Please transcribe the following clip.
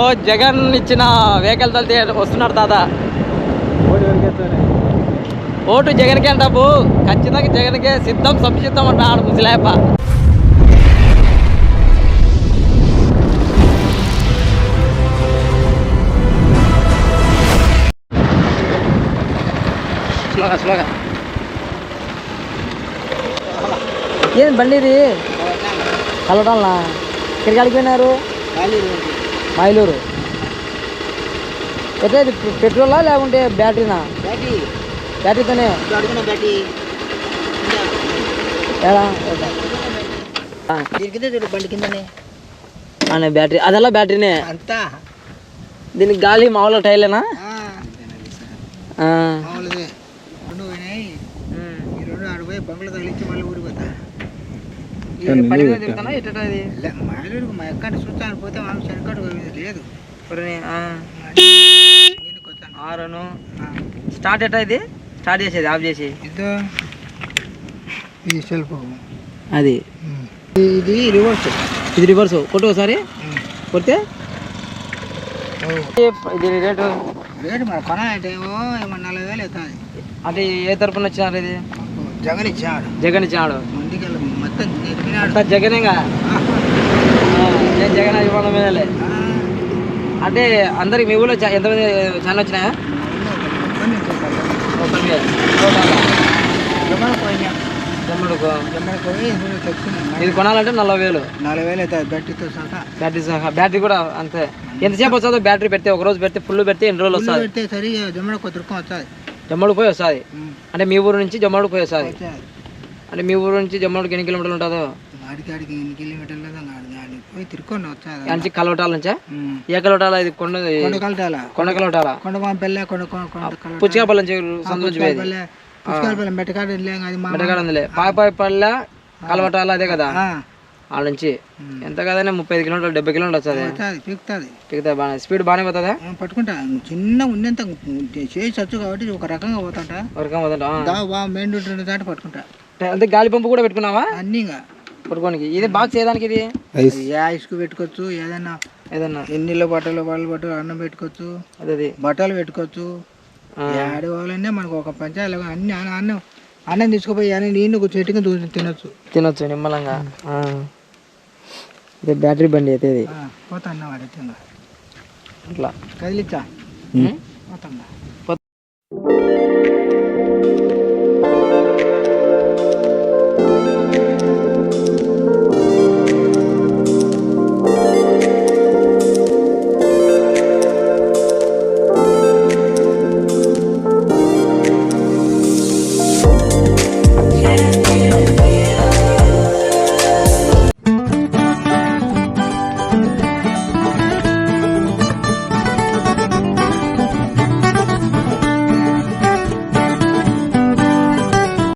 ఓ జగన్ ఇచ్చిన వెహికల్ తలితే వస్తున్నాడు తాత. ఓటు జగన్కే అంటావు ఖచ్చితంగా జగన్కే సిద్ధం సంసిద్ధం అంటాడు ముసలాయప్ప. స్లోగా స్లోగా. ఏం బండి ఇది? కలవటాలనా ఎక్కడికి వెళ్ళిపోయినారు మైలూరు. ఎట్లా ఇది? పెట్రోలా లేకుంటే బ్యాటరీనా? బ్యాటరీతోనే. ఎలా? ఆ, బండి కిందనే. అనే బ్యాటరీ. అదెలా బ్యాటరీనే? అంతా. దీనికి గాలి మామూలుగా టైలేనా? ఈ రెండు ఆడిపోయి బంగ్లా తగిలించి మళ్ళీ ఊరికి పోతా ఇది పని మీద తిరుగుతానా? ఎట్ట ఇది లే, మాయలుడికి మా ఎక్కడ చూస్తాను పోతే లేదు. ఆరును. స్టార్ట్ ఎట్టా ఇది? స్టార్ట్ చేసేది ఆఫ్ చేసి. ఇదో సెల్ఫ్. అది. ఇది రివర్స్ ఇది రివర్స్ కొట్టు ఒకసారి. కొడితే? ఇది రేటు? రేటు మరి ఏమన్నా నలభై వేలు అవుతుంది. అంటే ఏ తరపున వచ్చినారు ఇది? జగన్ ఇచ్చాడు. జగన్ ఇచ్చాడు. జగనేగా? నేను జగన్ అభిమానం మీదలే అంటే అందరికి మీ ఊళ్ళో ఎంతమంది చాలా వచ్చినాయా. జమ్ముడుకో. ఇది కొనాలంటే నలభై వేలు. నలభై వేలు అవుతుంది బెట్టితో సహా. బ్యాటరీ సహా. బ్యాటరీ కూడా అంతే. ఎంతసేపు వస్తుందో బ్యాటరీ పెడితే ఒక రోజు పెడితే ఫుల్ పెడితే ఎన్ని రోజులు వస్తుంది? పెడితే సరి జమ్మడి కొత్త రకం వస్తుంది. జమ్మడు పోయి వస్తుంది. అంటే మీ ఊరు నుంచి జమ్మడు పోయి వస్తుంది. అంటే మీ ఊరు నుంచి జమ్మడికి ఎన్ని కిలోమీటర్లు ఉంటుందో? ఎన్ని కిలోమీటర్లు పోయి తిరుక్కొని వచ్చేది నుంచి కలవటాల నుంచా? ఏ కలవటాల? ఇది కొండ కొండ కలటాల కొండ కలవటాల. కొండ పాంపెల్లే కొండ పుచ్చికాపల్లి నుంచి పుచ్చకాయపల్లె పుచ్చకాయపల్లె మెట్టకాడ అది ఉందిలే. పాపాయపల్లె కలవటాల అదే కదా? ఆ, ఆడ నుంచి. ఎంత కదనే ముప్పై ఐదు కిలోమీటర్లు డెబ్బై కిలోమీటర్లు వస్తుంది. వస్తుంది పీకుతుంది. పిగితే బాగా స్పీడ్ బాగానే పోతుందా? పట్టుకుంటా. చిన్న ఉన్నంత చేసి వచ్చు కాబట్టి ఒక రకంగా పోతుంటా. వర్కం పోతుంటా దా బా మెయిన్ రోడ్ దాటి పట్టుకుంటా. అంటే గాలి పంపు కూడా పెట్టుకున్నావా? అన్నీ ఇంకా. పట్టుకోనికి ఇది బాక్స్ ఏదానికి ఇది? ఏ ఐస్కు పెట్టుకోవచ్చు ఏదైనా ఏదన్నా ఎన్నిలో బట్టలు బట్టలు బట్టలు అన్నం పెట్టుకోవచ్చు అదే అది బట్టలు పెట్టుకోవచ్చు. ఆ. ఏడు వాళ్ళనే మనకు ఒక పంచాయతీ అన్ని అన్న- అన్నం అన్నం తీసుకుపోయి అన్ని నీళ్ళు చెట్టుకి తినొచ్చు. తినొచ్చు నిమ్మలంగా. ఆ. ఇది బ్యాటరీ బండి అయితే ఇది. పోతా అన్న ఇంకా. అట్లా. కదిలిచ్చా? పోతా